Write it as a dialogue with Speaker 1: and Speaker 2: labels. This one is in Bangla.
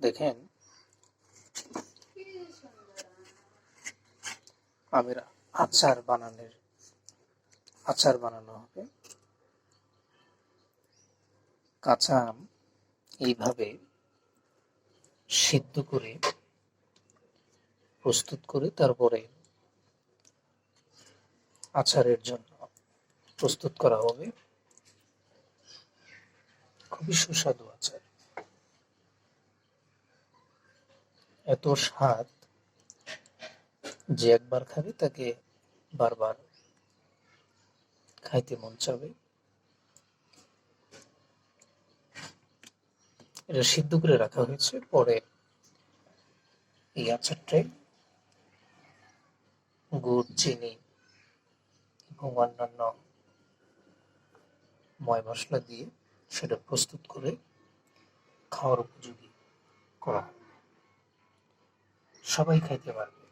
Speaker 1: দেখেন, আমের আচার বানানোর, আচার বানানো হবে। কাঁচা আম এইভাবে সিদ্ধ করে, প্রস্তুত করে তারপরে আচারের জন্য প্রস্তুত করা হবে। খুবই সুস্বাদু আচার। এত স্বাদ যে একবার খাবে তাকে বারবার খাইতে মন চাবে এটা সিদ্ধ করে রাখা হয়েছে পরে এই আচারটাই গুড়, চিনি এবং অন্যান্য ময় মশলা দিয়ে সেটা প্রস্তুত করে খাওয়ার উপযোগী করা হবে। সবাই খাইতে পারবে।